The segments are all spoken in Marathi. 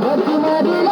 Rottenmodell.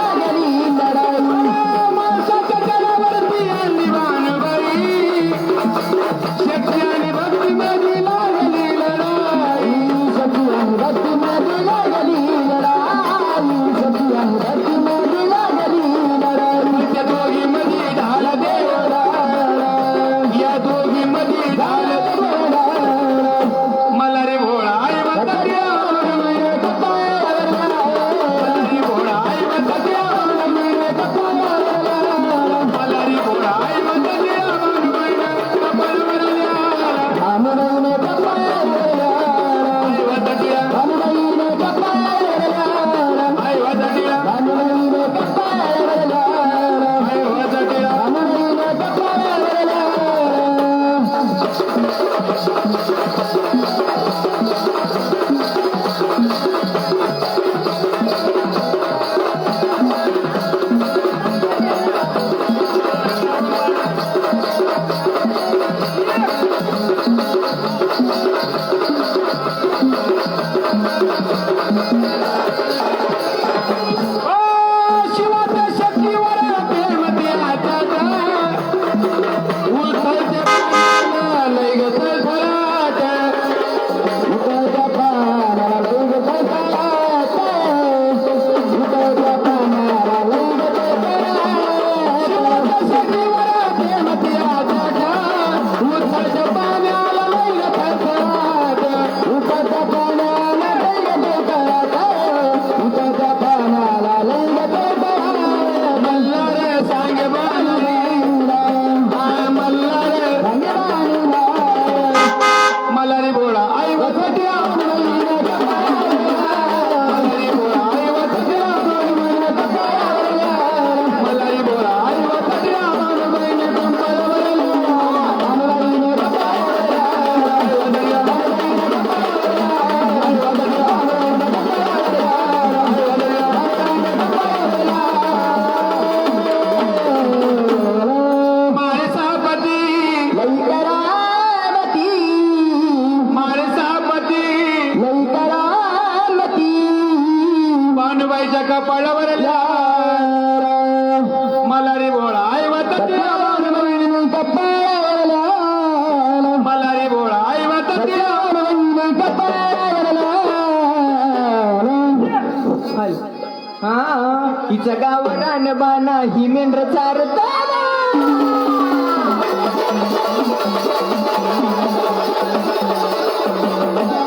हिचं गाव रानबाना ही मेंढर चारताना.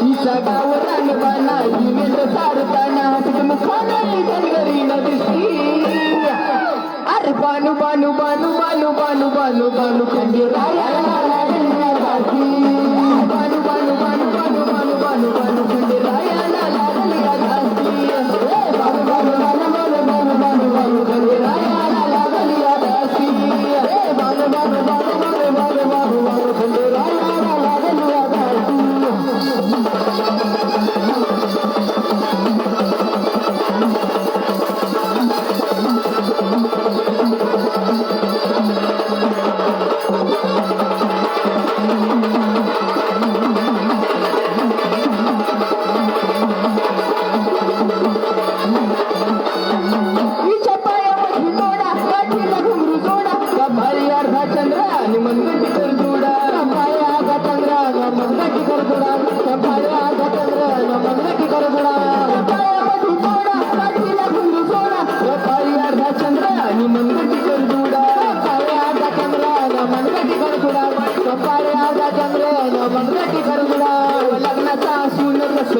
हिचा गाव रानबाना ही मेंढर चारताना. तिथं खाणारी गणगरी नदीशी अरे बानू बानू बानू बानू बानू बानू बानू खंडीराया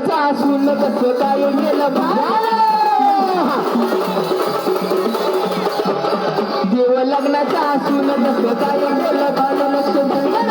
बसली असून कसं काय गेलं देव लग्नाचा असून कसं काय गेलं बाळ